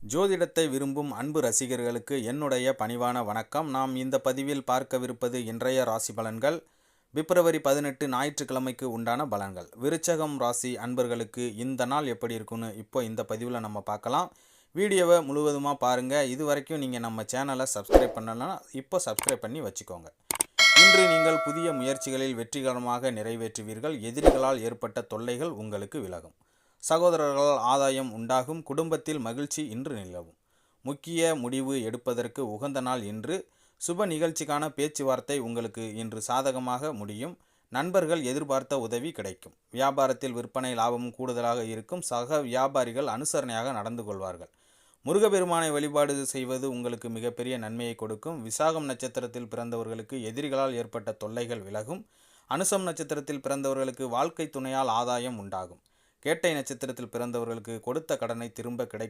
ஜோதிடத்தை விரும்பும் அன்பு ரசிகர்களுக்கு என்னுடைய பணிவான வணக்கம். நாம் இந்த பதிவில் பார்க்கவிருப்பது இன்றைய ராசி பலன்கள். பிப்ரவரி பதினெட்டு ஞாயிற்றுக்கிழமைக்கு உண்டான பலன்கள். விருச்சகம் ராசி அன்பர்களுக்கு இந்த நாள் எப்படி இருக்குன்னு இப்போ இந்த பதிவில் நம்ம பார்க்கலாம். வீடியோவை முழுவதுமாக பாருங்கள் இது வரைக்கும் நீங்கள் நம்ம சேனலை சப்ஸ்கிரைப் பண்ணலன்னா இப்போ சப்ஸ்கிரைப் பண்ணி வச்சுக்கோங்க. இன்று நீங்கள் புதிய முயற்சிகளில் வெற்றிகரமாக நிறைவேற்றுவீர்கள். எதிரிகளால் ஏற்பட்ட தொல்லைகள் உங்களுக்கு விலகும். சகோதரர்களால் ஆதாயம் உண்டாகும். குடும்பத்தில் மகிழ்ச்சி இன்று நிலவும். முக்கிய முடிவு எடுப்பதற்கு உகந்த நாள் இன்று. சுப நிகழ்ச்சிக்கான பேச்சுவார்த்தை உங்களுக்கு இன்று சாதகமாக முடியும். நண்பர்கள் எதிர்பார்த்த உதவி கிடைக்கும். வியாபாரத்தில் விற்பனை லாபமும் கூடுதலாக இருக்கும். சக வியாபாரிகள் அனுசரணையாக நடந்து கொள்வார்கள். முருகப்பெருமானை வழிபாடு செய்வது உங்களுக்கு மிகப்பெரிய நன்மையை கொடுக்கும். விசாகம் நட்சத்திரத்தில் பிறந்தவர்களுக்கு எதிரிகளால் ஏற்பட்ட தொல்லைகள் விலகும். அனுசம் நட்சத்திரத்தில் பிறந்தவர்களுக்கு வாழ்க்கை துணையால் ஆதாயம் உண்டாகும். கேட்டை நட்சத்திரத்தில் பிறந்தவர்களுக்கு கொடுத்த கடனை திரும்ப கிடை